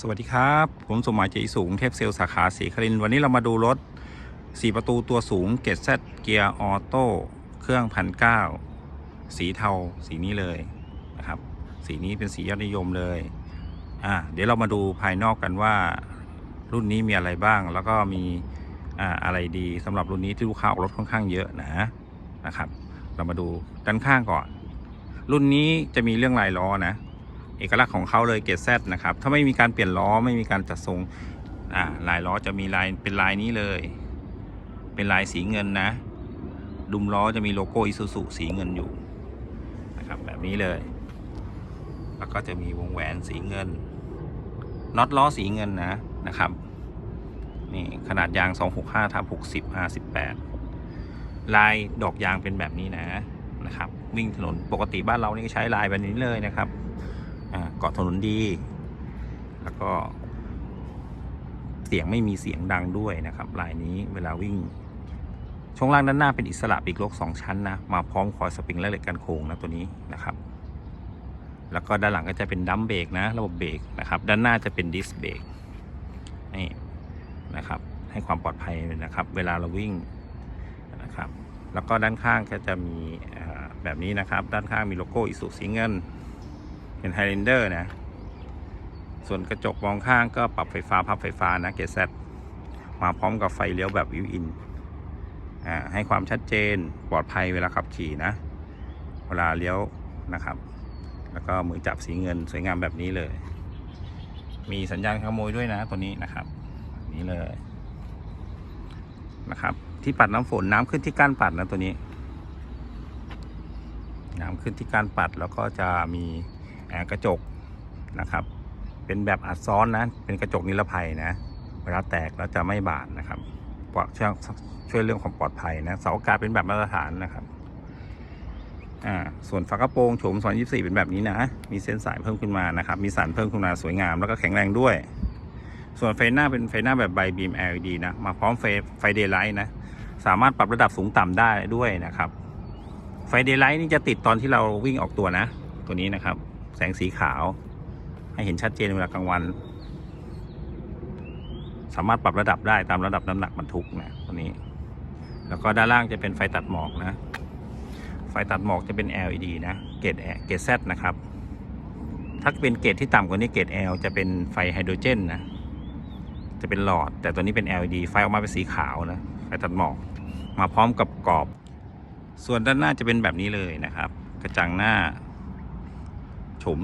สวัสดีครับ ผมสมหมายเจริสูงเทพเซลสาขาศรีครินวันนี้เรามาดูรถ 4 ประตูตัวสูงเกตเซเกียร์ออโต้เครื่องพันเก้าสีเทาสีนี้เลยนะครับ สีนี้เป็นสียอดนิยมเลยอ่าเดี๋ยวเรามาดูภายนอกกันว่ารุ่นนี้มีอะไรบ้าง แล้วก็มีอ่าอะไรดีสำหรับรุ่นนี้ที่ลูกค้าออกรถค่อนข้างเยอะนะนะครับ เรามาดูด้านข้างก่อน รุ่นนี้จะมีเรื่องลายล้อนะ เอกลักษณ์ของเขาเลยเกตแซนะครับถ้าไม่มีการเปลี่ยนล้อไม่มีการจัดทรงอ่าลายล้อจะมีลายเป็นลายนี้เลย เป็นลายสีเงินนะ ดุมล้อจะมีโลโก้อิซูซุสีเงินอยู่นะครับแบบนี้เลย แล้วก็จะมีวงแหวนสีเงินน็อตล้อสีเงินนะนะครับนี่ขนาดยาง 265ทับ60 58 ลายดอกยางเป็นแบบนี้นะนะครับ วิ่งถนนปกติบ้านเรานี่ใช้ลายแบบนี้เลยนะครับ เกาะถนนดี แล้วก็ เสียงไม่มีเสียงดังด้วยนะครับลายนี้เวลาวิ่ง ช่วงล่างด้านหน้าเป็นอิสระปีกโลกสองชั้นนะมาพร้อมคอยสปริงและเหล็กกันโค้งนะตัวนี้นะครับ แล้วก็ด้านหลังก็จะเป็นดัมเบรกนะระบบเบรกนะครับ ด้านหน้าจะเป็นดิสเบรกนี่นะครับ ให้ความปลอดภัยนะครับ เวลาเราวิ่งนะครับแล้วก็ด้านข้างก็จะมีแบบนี้นะครับ ด้านข้างมีโลโก้อิสุสีเงิน เป็นไฮเลนเดอร์นะ ส่วนกระจกมองข้างก็ปรับไฟฟ้าพับไฟฟ้านะเกซมาพร้อมกับไฟเลี้ยวแบบวิวอินอ่าให้ความชัดเจนปลอดภัยเวลาขับขี่นะ เวลาเลี้ยวนะครับ แล้วก็มือจับสีเงินสวยงามแบบนี้เลย มีสัญญาณขโมยด้วยนะตัวนี้นะครับ นี้เลยนะครับ ที่ปัดน้ำฝนน้ำขึ้นที่ก้านปัดนะตัวนี้ น้ำขึ้นที่ก้ารปัดแล้วก็จะมี กระจกนะครับ เป็นแบบอัดซ้อนนะ เป็นกระจกนิรภัยนะ เวลาแตกแล้วจะไม่บาดนะครับปลอดช่วยช่วยเรื่องความปลอดภัยนะ เสาอากาศเป็นแบบมาตรฐานนะครับ อ่า ส่วนฝากระโปรงโฉม2024เป็นแบบนี้นะ มีเส้นสายเพิ่มขึ้นมานะครับ มีสันเพิ่มขึ้นมาสวยงามแล้วก็แข็งแรงด้วย ส่วนไฟหน้าเป็นไฟหน้าแบบไบบีม LED นะ มาพร้อมไฟไฟเดย์ไลท์นะ สามารถปรับระดับสูงต่ำได้ด้วยนะครับ ไฟเดย์ไลท์นี่จะติดตอนที่เราวิ่งออกตัวนะ ตัวนี้นะครับ สงสีขาว ให้เห็นชัดเจนเวลากลางวัน สามารถปรับระดับได้ตามระดับน้ำหนักบรรทุกนะตัวนี้ แล้วก็ด้านล่างจะเป็นไฟตัดหมอกนะ ไฟตัดหมอกจะเป็น LED นะเกรดเกรด Z นะครับถ้าเป็นเกรดที่ต่ำกว่านี้เกรด L จะเป็นไฟไฮโดรเจนนะจะเป็นหลอด แต่ตัวนี้เป็น LED ไฟออกมาเป็นสีขาวนะไฟตัดหมอกมาพร้อมกับกรอบ ส่วนด้านหน้าจะเป็นแบบนี้เลยนะครับ กระจังหน้า โฉม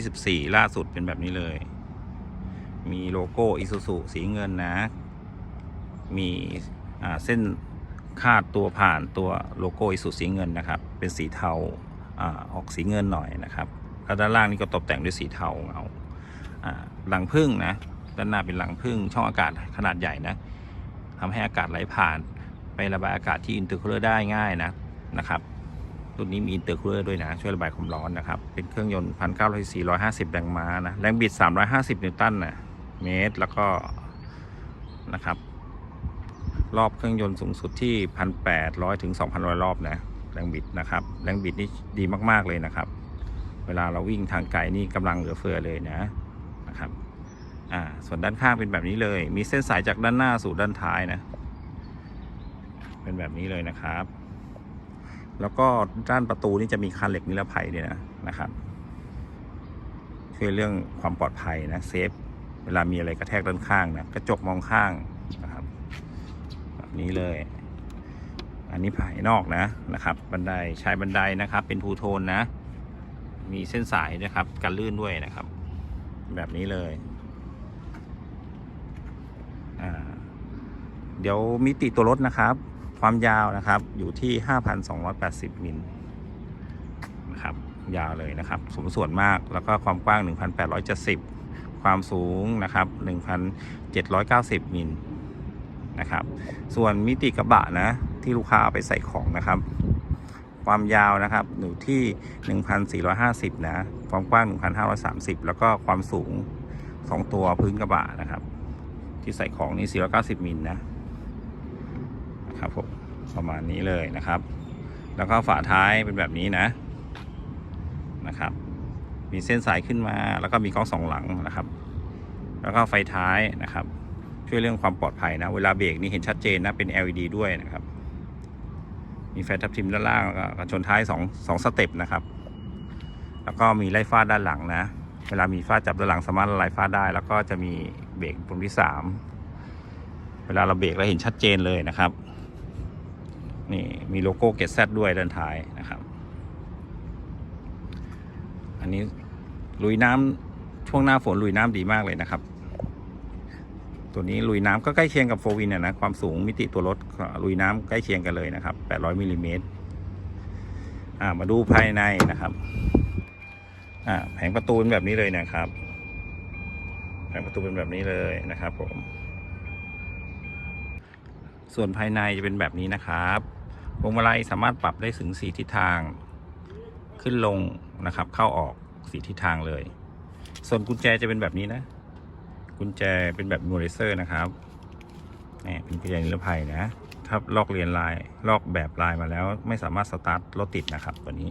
2024 ล่าสุดเป็นแบบนี้เลย มีโลโก้อิซูซุสีเงินนะ มีเส้นคาดตัวผ่านตัวโลโก้อิซูสีเงินนะครับ เป็นสีเทาอออกสีเงินหน่อยนะครับแล้วด้านล่างนี่ก็ตกแต่งด้วยสีเทาเงาอ่าหลังพึ่งนะ ด้านหน้าเป็นหลังพึ่งช่องอากาศขนาดใหญ่นะทำให้อากาศไหลผ่านไประบายอากาศที่อินเตอร์คูลเลอร์ได้ง่ายนะนะครับ รุ่นนี้มีอินเตอร์คูลเลอร์ด้วยนะ ช่วยระบายความร้อนนะครับ เป็นเครื่องยนต์1,900 450แรงม้านะ แรงบิด350นิวตันนะเมตร แล้วก็นะครับ รอบเครื่องยนต์สูงสุดที่1,800ถึง2,100รอบนะ แรงบิดนะครับ แรงบิดนี่ดีมากๆเลยนะครับ เวลาเราวิ่งทางไกลนี่กำลังเหลือเฟือเลยนะนะครับอ่าส่วนด้านข้างเป็นแบบนี้เลย มีเส้นสายจากด้านหน้าสู่ด้านท้ายนะ เป็นแบบนี้เลยนะครับ แล้วก็ด้านประตูนี่จะมีคานเหล็กนิรภัยด้วยนะนะครับช่วยเรื่องความปลอดภัยนะเซฟเวลามีอะไรกระแทกด้านข้างนะกระจกมองข้างนะครับแบบนี้เลย อันนี้ภายนอกนะนะครับ บันไดใช้บันไดนะครับ เป็นทูโทนนะ มีเส้นสายนะครับกันลื่นด้วยนะครับ แบบนี้เลยเดี๋ยวมิติตัวรถนะครับ ความยาวนะครับอยู่ที่ 5,280 มิลนะครับยาวเลยนะครับสมส่วนมากแล้วก็ความกว้าง 1,870 ความสูงนะครับ 1,790 มิลนะครับ ส่วนมิติกระบะนะที่ลูกค้าเอาไปใส่ของนะครับ ความยาวนะครับอยู่ที่ 1,450 นะ ความกว้าง 1,530 แล้วก็ความสูง 2 ตัวพื้นกระบะนะครับ ที่ใส่ของนี่490 มิลนะ นะครับผมประมาณนี้เลยนะครับ แล้วก็ฝาท้ายเป็นแบบนี้นะนะครับ มีเส้นสายขึ้นมาแล้วก็มีกล้องสองหลังนะครับ แล้วก็ไฟท้ายนะครับ ช่วยเรื่องความปลอดภัยนะ เวลาเบรกนี่เห็นชัดเจนนะเป็น LED ด้วยนะครับ มีไฟทับทิมด้านล่างแล้วก็กันชนท้ายสองสองสเต็ปนะครับ แล้วก็มีไล่ฟาดด้านหลังนะ เวลามีฟาดจับด้านหลังสามารถไล่ฟาดได้ แล้วก็จะมีเบรกปุ่มที่สามเวลาเราเบรกเราเห็นชัดเจนเลยนะครับ นี่มีโลโก้เกตแซด้วยด้านท้ายนะครับ อันนี้ลุยน้ำช่วงหน้าฝนลุยน้ำดีมากเลยนะครับ ตัวนี้ลุยน้ำก็ใกล้เคียงกับโฟวินนะนะความสูงมิติตัวรถลุยน้ำใกล้เคียงกันเลยนะครับ 800มิลลิเมตรมาดูภายในนะครับแผงประตูเป็นแบบนี้เลยนะครับ แผงประตูเป็นแบบนี้เลยนะครับผม ส่วนภายในจะเป็นแบบนี้นะครับ พวงมาลัยสามารถปรับได้ถึง 4 ทิศทาง ขึ้นลงนะครับ เข้าออกสีทิศทางเลย ส่วนกุญแจจะเป็นแบบนี้นะ กุญแจเป็นแบบนูเรเซอร์นะครับนี่เป็นกุญแจนิรภัยนะ ถ้าลอกเรียนลายลอกแบบลายมาแล้ว ไม่สามารถสตาร์ทรถติดนะครับ ตัวนี้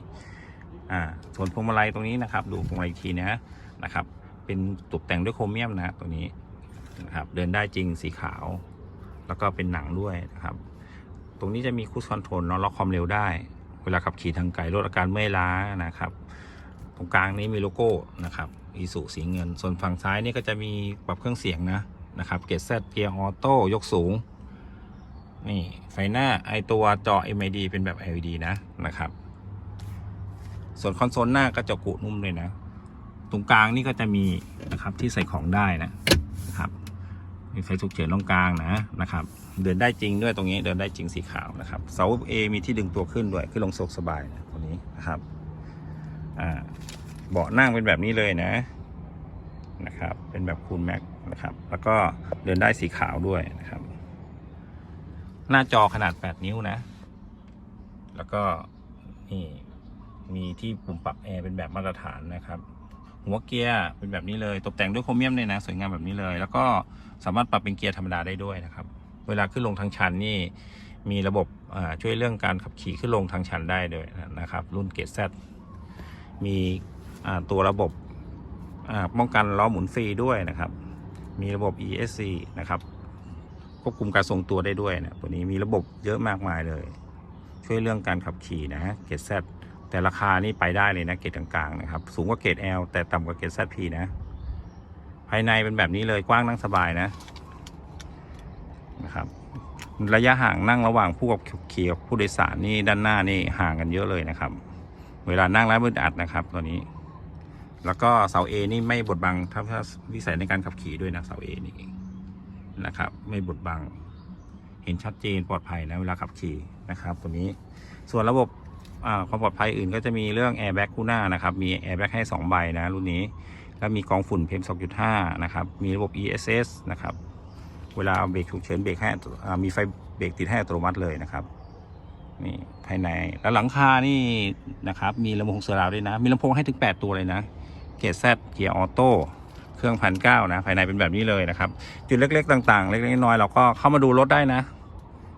อ่าส่วนพวงมาลัยตรงนี้นะครับ ดูพวงมาลัยอีกทีนะนะครับ เป็นตกแต่งด้วยโครเมียมนะตัวนี้นะครับ เดินได้จริงสีขาว แล้วก็เป็นหนังด้วยนะครับ ตรงนี้จะมีคูสคอนโทรลเนาะล็อกความเร็วได้ เวลาขับขี่ทางไกลลดอาการเมื่อยล้านะครับ ตรงกลางนี้มีโลโก้นะครับอีสุสีเงิน ส่วนฝั่งซ้ายนี่ก็จะมีปรับเครื่องเสียงนะนะครับเกตแซเกียร์ออโต้ยกสูงนี่ไฟหน้าไอตัวจอ MID เป็นแบบ LED นะนะครับ ส่วนคอนโซลหน้าก็จะกุนุ่มเลยนะ ตรงกลางนี่ก็จะมีนะครับที่ใส่ของได้นะ ไฟฉุกเฉินตรงกลางนะนะครับ เดินได้จริงด้วยตรงนี้เดินได้จริงสีขาวนะครับ เสา A มีที่ดึงตัวขึ้นด้วยขึ้นลงโซกสบายนะตัวนี้นะครับอ่าเบาะนั่งเป็นแบบนี้เลยนะนะครับ เป็นแบบคูลแม็กนะครับ แล้วก็เดินได้สีขาวด้วยนะครับ หน้าจอขนาด 8 นิ้วนะ แล้วก็นี่มีที่ปุ่มปรับแอร์เป็นแบบมาตรฐานนะครับ หัวเกียร์เป็นแบบนี้เลย ตกแต่งด้วยโครเมียมเลยนะ สวยงามแบบนี้เลย แล้วก็สามารถปรับเป็นเกียร์ธรรมดาได้ด้วยนะครับ เวลาขึ้นลงทางชันนี่มีระบบช่วยเรื่องการขับขี่ขึ้นลงทางชันได้ด้วยนะครับ รุ่นเกตแซมีตัวระบบป้องกันล้อหมุนฟรีด้วยนะครับ มีระบบ ESC นะครับควบคุมการทรงตัวได้ด้วยนะตัวนี้มีระบบเยอะมากมายเลย ช่วยเรื่องการขับขี่นะเกตแซ แต่ราคานี่ไปได้เลยนะเกรดกลางๆนะครับ สูงกว่าเกรด L แต่ต่ำกว่าเกรด ZP นะ ภายในเป็นแบบนี้เลยกว้างนั่งสบายนะนะครับ ระยะห่างนั่งระหว่างผู้ขับขี่กับผู้โดยสารนี่ด้านหน้านี่ห่างกันเยอะเลยนะครับ เวลานั่งแล้วมืดอัดนะครับตัวนี้ แล้วก็เสา A นี่ไม่บดบังถ้าถ้าวิสัยในการขับขี่ด้วยนะเสา A นี่นะครับ ไม่บดบัง เห็นชัดเจนปลอดภัยนะเวลาขับขี่นะครับ ตัวนี้ส่วนระบบ ความปลอดภัยอื่นก็จะมีเรื่องแอร์แบ็กคู่หน้านะครับ มีแอร์แบ็กให้ 2 ใบนะรุ่นนี้ แล้วมีกองฝุ่น PM 2.5 นะครับ มีระบบ ESS นะครับ เวลาเบรกฉุกเฉินเบรกให้อ่มีไฟเบรกติดให้อัตโนมัติเลยนะครับนี่ภายในแล้วหลังคานี่นะครับ มีลำโพงเซอร์ราวด้วยนะ มีลำโพงให้ถึง 8 ตัวเลยนะเกียร์ Z เกียร์ออโต้เครื่องพันเก้านะ ภายในเป็นแบบนี้เลยนะครับ จุดเล็ก ๆ ต่าง ๆ เล็กๆน้อยๆเราก็เข้ามาดูรถได้นะ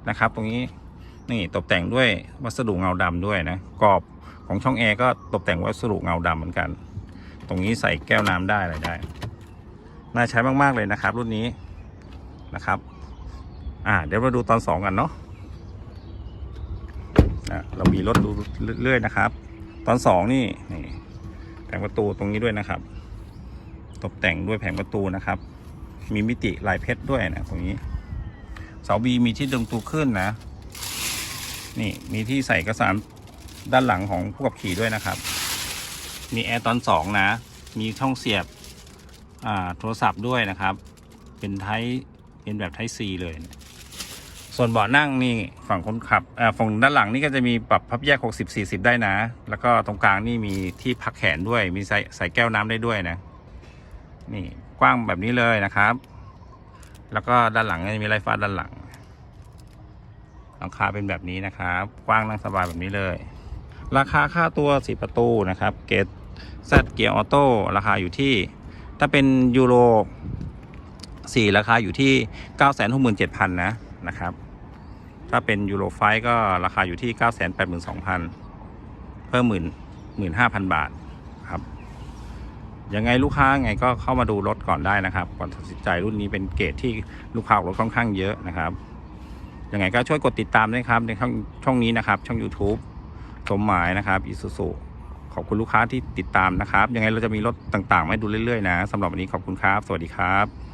นะครับ ตรงนี้ นี่ตกแต่งด้วยวัสดุเงาดำด้วยนะกรอบของช่องแอร์ก็ตกแต่งวัสดุเงาดำเหมือนกัน ตรงนี้ใส่แก้วน้ำได้อะไรได้น่าใช้มากๆเลยนะครับ รุ่นนี้นะครับ อ่า เดี๋ยวมาดูตอนสองกันเนาะอะเรามีรถดูเรื่อยๆนะครับ ตอนสองนี่นี่แผงประตูตรงนี้ด้วยนะครับ ตกแต่งด้วยแผงประตูนะครับ มีมิติลายเพชรด้วยนะตรงนี้เสาบีมีที่ดึงตัวขึ้นนะ นี่มีที่ใส่เอกสารด้านหลังของผู้ขับขี่ด้วยนะครับ มีแอร์ตอนสองนะ มีช่องเสียบโทรศัพท์ด้วยนะครับ เป็นไทเป็นแบบไทซีเลยนะส่วนเบาะนั่งนี่ฝั่งคนขับฝั่งด้านหลังนี่ก็จะมีปรับพับแยก 60 40 ได้นะ แล้วก็ตรงกลางนี่มีที่พักแขนด้วย มีใส่ใส่แก้วน้ำได้ด้วยนะ นี่กว้างแบบนี้เลยนะครับ แล้วก็ด้านหลังก็จะมีไลฟ์ฟ้าด้านหลัง หลังคาเป็นแบบนี้นะครับ กว้างนั่งสบายแบบนี้เลย ราคาค่าตัวสีประตูนะครับ เกตแซเกียร์ออโต้ราคาอยู่ที่ ถ้าเป็นยูโร4 ราคาอยู่ที่ 967,000 นะนะครับ ถ้าเป็นยูโรไฟก็ราคาอยู่ที่ 982,000 เพิ่มหมื่นหมื่นห้าพันบาทครับยังไงลูกค้าไงก็เข้ามาดูรถก่อนได้นะครับก่อนตัดสินใจรุ่นนี้เป็นเกรดที่ลูกค้ารถค่อนข้างเยอะนะครับ ยังไงก็ช่วยกดติดตามด้วยครับ ในช่องช่องนี้นะครับ ช่อง YouTube สมหมายนะครับอิสุสุขอบคุณลูกค้าที่ติดตามนะครับ ยังไงเราจะมีรถต่างๆมาให้ดูเรื่อยๆนะสำหรับวันนี้ขอบคุณครับ สวัสดีครับ